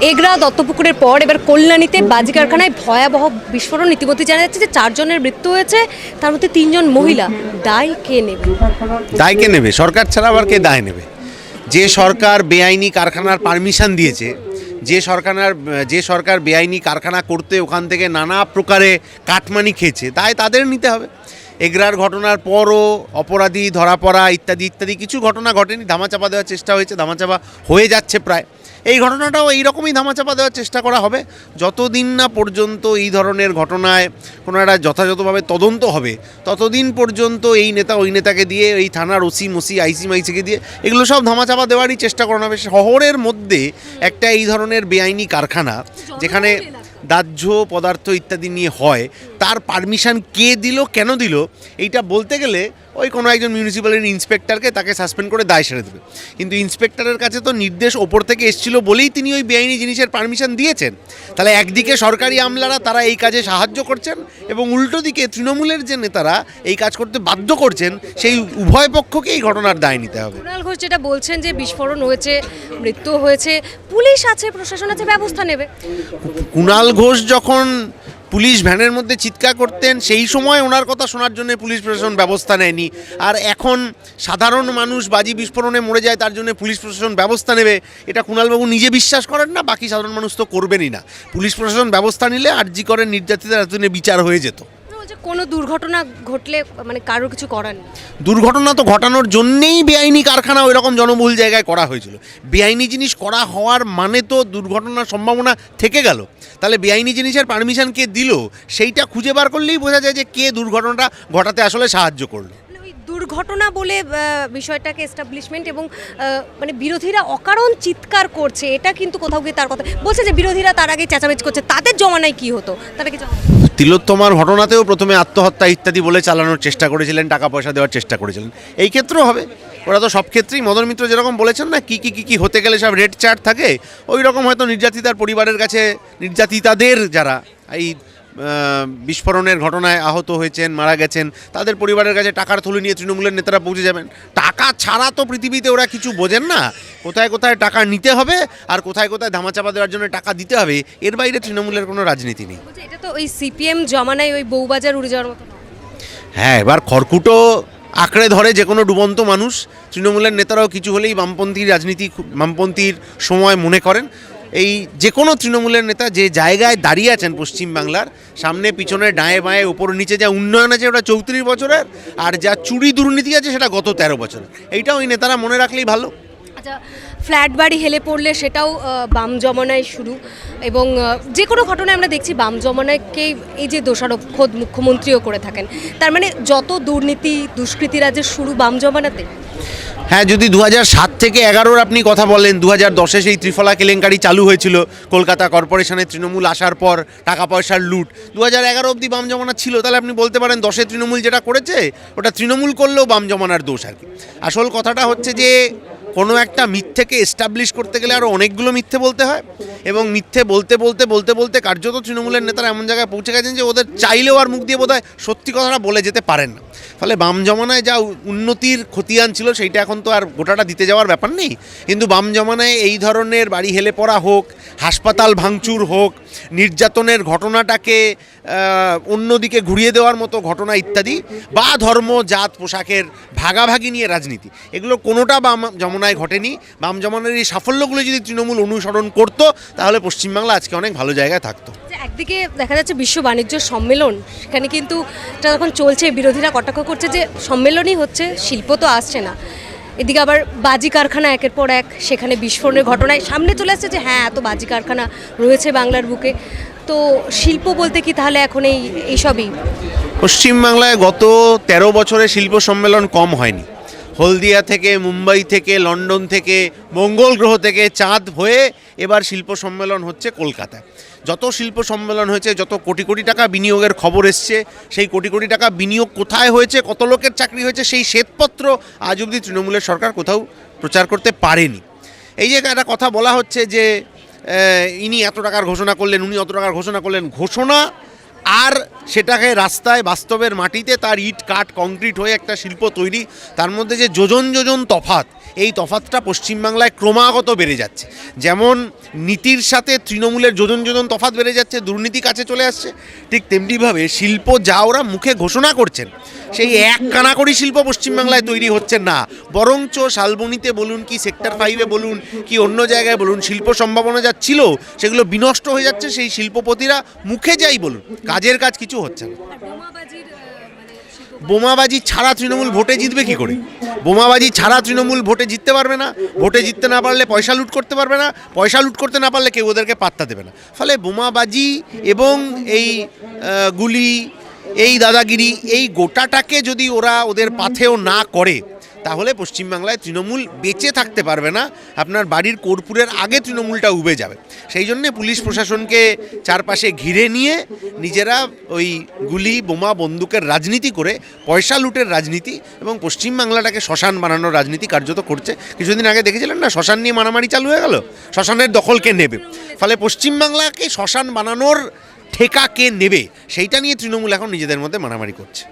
এগরা দত্তপুকুরের পর এবার কল্যাণীতে বাজি কারখানায় ভয়াবহ বিস্ফোরণ। ইতিমধ্যে জানা যাচ্ছে যে চারজনের মৃত্যু হয়েছে, তার মধ্যে তিনজন মহিলা। দায় কে নেবে? দায় কে নেবে? সরকার ছাড়া আবার কে দায় নেবে? যে সরকার বেআইনি কারখানার পারমিশন দিয়েছে, যে সরকার যে সরকার বেআইনি কারখানা করতে ওখান থেকে নানা প্রকারে কাটমানি খেয়েছে, তাই তাদের নিতে হবে। এগরার ঘটনার পরও অপরাধী ধরা পড়া ইত্যাদি ইত্যাদি কিছু ঘটনা ঘটেনি, ধামাচাপা দেওয়ার চেষ্টা হয়েছে, ধামাচাপা হয়ে যাচ্ছে প্রায়। এই ঘটনাটাও এইরকমই ধামাচাপা দেওয়ার চেষ্টা করা হবে। যতদিন না পর্যন্ত এই ধরনের ঘটনায় কোনো একটা যথাযথভাবে তদন্ত হবে ততদিন পর্যন্ত এই নেতা ওই নেতাকে দিয়ে এই থানার ওসি মসি আইসি মাইসিকে দিয়ে এগুলো সব ধামাচাপা দেওয়ারই চেষ্টা করানো হবে। শহরের মধ্যে একটা এই ধরনের বেআইনি কারখানা যেখানে দাহ্য পদার্থ ইত্যাদি নিয়ে হয় তার পারমিশন কে দিল কেন দিল এইটা বলতে গেলে ওই কোনো একজন মিউনিসিপ্যালিটির ইন্সপেক্টরকে তাকে সাসপেন্ড করে দায় সেরে দেবে। কিন্তু ইন্সপেক্টরের কাছে তো নির্দেশ ওপর থেকে এসেছিল বলেই তিনি ওই বেআইনি জিনিসের পারমিশন দিয়েছেন। তাহলে একদিকে সরকারি আমলারা তারা এই কাজে সাহায্য করছেন এবং উল্টো দিকে তৃণমূলের যে নেতারা এই কাজ করতে বাধ্য করছেন সেই উভয় পক্ষকে এই ঘটনার দায় নিতে হবে। কুণাল ঘোষ যেটা বলছেন যে বিস্ফোরণ হয়েছে মৃত্যু হয়েছে পুলিশ আছে প্রশাসন আছে ব্যবস্থা নেবে। কুণাল ঘোষ যখন পুলিশ ভ্যানের মধ্যে চিৎকার করতেন, সেই সময় ওনার কথা শোনার জন্য পুলিশ প্রশাসন ব্যবস্থা নেয়নি। আর এখন সাধারণ মানুষ বাজি বিস্ফোরণে মরে যায়, তার জন্য পুলিশ প্রশাসন ব্যবস্থা নেবে। এটা কুণালবাবু নিজে বিশ্বাস করেন না, বাকি সাধারণ মানুষ তো করবেনই না। পুলিশ প্রশাসন ব্যবস্থা নিলে আর্জি করেন, নির্যাতিতার এতদিনে বিচার হয়ে যেত। কোনো দুর্ঘটনা ঘটলে মানে কারোর কিছু করার নেই? দুর্ঘটনা তো ঘটানোর জন্যেই বেআইনি কারখানা ওই রকম জনবহুল জায়গায় করা হয়েছিল। বেআইনি জিনিস করা হওয়ার মানে তো দুর্ঘটনার সম্ভাবনা থেকে গেল। তাহলে বেআইনি জিনিসের পারমিশন কে দিল? সেইটা খুঁজে বার করলেই বোঝা যায় যে কে দুর্ঘটনাটা ঘটাতে আসলে সাহায্য করল। মানে ওই দুর্ঘটনা বলে বিষয়টাকে এস্টাবলিশমেন্ট এবং মানে বিরোধীরা অকারণ চিৎকার করছে এটা কিন্তু কোথাও গিয়ে তার কথা বলছে যে বিরোধীরা তার আগে চেঁচামেচি করছে তাদের জমানায় কি হতো? তারা কি জমা তিলোত্তমার ঘটনাতেও প্রথমে আত্মহত্যা ইত্যাদি বলে চালানোর চেষ্টা করেছিলেন, টাকা পয়সা দেওয়ার চেষ্টা করেছিলেন। এই ক্ষেত্রেও হবে। ওরা তো সব ক্ষেত্রেই, মদন মিত্র যেরকম বলেছেন না, কী কী কী কী হতে গেলে সব রেড চার্ট থাকে, ওই রকম হয়তো নির্যাতিতার পরিবারের কাছে, নির্যাতিতাদের যারা, এই বিস্ফোরণের ঘটনায় আহত হয়েছেন মারা গেছেন। তাদের পরিবারের কাছে টাকার থলি নিয়ে তৃণমূলের নেতারা পৌঁছে যাবেন। টাকা ছাড়া তো পৃথিবীতে ওরা কিছু বোঝেন না। কোথায় কোথায় টাকা নিতে হবে আর কোথায় কোথায় ধামাচাপা দেওয়ার জন্য টাকা দিতে হবে এর বাইরে তৃণমূলের কোনো রাজনীতি নেই। এটা তো ওই সিপিএম জমানায় ওই বউবাজার উড়ে যাওয়ার মতো হ্যাঁ এবার খড়কুটো আঁকড়ে ধরে যে কোনো ডুবন্ত মানুষ তৃণমূলের নেতারাও কিছু হলেই বামপন্থী রাজনীতি বামপন্থীর সময় মনে করেন। এই যে কোনো তৃণমূলের নেতা যে জায়গায় দাঁড়িয়ে আছেন পশ্চিমবাংলার, সামনে, পিছনে, ডায়ে বাঁয়ে, উপর, নিচে যা উন্নয়ন আছে ওটা চৌত্রিশ বছরের আর যা চুরি দুর্নীতি আছে সেটা গত তেরো বছরের। এইটা ওই নেতারা মনে রাখলেই ভালো। আচ্ছা ফ্ল্যাট বাড়ি হেলে পড়লে সেটাও বাম জমানায় শুরু এবং যে কোনো ঘটনায় আমরা দেখছি বাম জমানায়কেই এই যে দোষারোপ খোদ মুখ্যমন্ত্রীও করে থাকেন। তার মানে যত দুর্নীতি দুষ্কৃতি রাজের শুরু বাম জমানাতে হ্যাঁ যদি দু সাত থেকে এগারোর আপনি কথা বলেন দু হাজার দশে সেই ত্রিফলা কেলেঙ্কারি চালু হয়েছিল কলকাতা কর্পোরেশনের তৃণমূল আসার পর টাকা পয়সার লুট। দু হাজার এগারো অবধি বাম জমানা ছিল, তাহলে আপনি বলতে পারেন দশে তৃণমূল যেটা করেছে, ওটা তৃণমূল করলেও বাম জমানার দোষ আর কি। আসল কথাটা হচ্ছে যে, কোনো একটা মিথ্যেকে এস্টাবলিশ করতে গেলে আরও অনেকগুলো মিথ্যে বলতে হয়। এবং মিথ্যে বলতে বলতে বলতে বলতে কার্যত তৃণমূলের নেতারা এমন জায়গায় পৌঁছে গেছেন যে ওদের চাইলেও আর মুখ দিয়ে বোধহয় সত্যি কথাটা বলে যেতে পারেন না। ফলে বাম জমানায় যা উন্নতির খতিয়ান ছিল সেইটা এখন তো আর গোটাটা দিতে যাওয়ার ব্যাপার নেই। কিন্তু বাম জমানায় এই ধরনের বাড়ি হেলে পড়া হোক, হাসপাতাল ভাঙচুর হোক, নির্যাতনের ঘটনাটাকে অন্যদিকে ঘুরিয়ে দেওয়ার মতো ঘটনা ইত্যাদি বা ধর্ম, জাত, পোশাকের ভাগাভাগি নিয়ে রাজনীতি, এগুলো কোনোটা বাম জমানায় ঘটেনি। বাম জমানার এই সাফল্যগুলো যদি তৃণমূল অনুসরণ করতো তাহলে পশ্চিমবাংলা আজকে অনেক ভালো জায়গায় থাকতো। একদিকে দেখা যাচ্ছে বিশ্ব বাণিজ্য সম্মেলন সেখানে কিন্তু এটা যখন চলছে বিরোধীরা কটাক্ষ করছে যে সম্মেলনই হচ্ছে শিল্প তো আসছে না। এদিকে আবার বাজি কারখানা একের পর এক সেখানে বিস্ফোরণের ঘটনায় সামনে চলে আসছে যে হ্যাঁ এত বাজি কারখানা রয়েছে বাংলার বুকে। তো শিল্প বলতে কি তাহলে এখন এই এইসবই? পশ্চিমবাংলায় গত তেরো বছরে শিল্প সম্মেলন কম হয়নি। হলদিয়া থেকে, মুম্বাই থেকে, লন্ডন থেকে, মঙ্গল গ্রহ থেকে চাঁদ হয়ে এবার শিল্প সম্মেলন হচ্ছে কলকাতায়। যত শিল্প সম্মেলন হয়েছে, যত কোটি কোটি টাকা বিনিয়োগের খবর এসছে, সেই কোটি কোটি টাকা বিনিয়োগ কোথায় হয়েছে, কত লোকের চাকরি হয়েছে, সেই শ্বেতপত্র আজ অবধি তৃণমূলের সরকার কোথাও প্রচার করতে পারেনি। এই যে একটা কথা বলা হচ্ছে যে ইনি এত টাকার ঘোষণা করলেন, উনি অত টাকার ঘোষণা করলেন, ঘোষণা আর সেটাকে রাস্তায় বাস্তবের মাটিতে তার ইট, কাঠ, কংক্রিট হয়ে একটা শিল্প তৈরি। তার মধ্যে যে যোজন যোজন তফাত এই তফাতটা পশ্চিমবাংলায় ক্রমাগত বেড়ে যাচ্ছে। যেমন নীতির সাথে তৃণমূলের যোজন যোজন তফাত বেড়ে যাচ্ছে, দুর্নীতি কাছে চলে আসছে, ঠিক তেমনিভাবে শিল্প যা ওরা মুখে ঘোষণা করছেন, সেই এক কানাকড়ি শিল্প পশ্চিমবাংলায় তৈরি হচ্ছে না। বরঞ্চ শালবনিতে বলুন কি, সেক্টর ফাইভে বলুন কি, অন্য জায়গায় বলুন, শিল্প সম্ভাবনা যা ছিল, সেগুলো বিনষ্ট হয়ে যাচ্ছে, সেই শিল্পপতিরা মুখে যাই বলুন, কাজের কাজ কিছু হচ্ছে না। বোমাবাজি ছাড়া তৃণমূল ভোটে জিতবে কি করে? বোমাবাজি ছাড়া তৃণমূল ভোটে জিততে পারবে না, ভোটে জিততে না পারলে পয়সা লুট করতে পারবে না, পয়সা লুট করতে না পারলে কেউ ওদেরকে পাত্তা দেবে না। ফলে বোমাবাজি এবং এই গুলি, এই দাদাগিরি, এই গোটাটাকে যদি ওরা ওদের পাথেও না করে তাহলে পশ্চিমবাংলায় তৃণমূল বেঁচে থাকতে পারবে না, আপনার বাড়ির কর্পূরের আগে তৃণমূলটা উবে যাবে। সেই জন্যে পুলিশ প্রশাসনকে চারপাশে ঘিরে নিয়ে নিজেরা ওই গুলি, বোমা, বন্দুকের রাজনীতি করে, পয়সা লুটের রাজনীতি এবং পশ্চিমবাংলাটাকে শ্মশান বানানোর রাজনীতি কার্যত করছে। কিছুদিন আগে দেখেছিলেন না, শ্মশান নিয়ে মারামারি চালু হয়ে গেল? শ্মশানের দখলকে নেবে। ফলে পশ্চিমবাংলাকে শ্মশান বানানোর ঠেকা কে নেবে? সেইটা নিয়ে তৃণমূল এখন নিজেদের মধ্যে মারামারি করছে।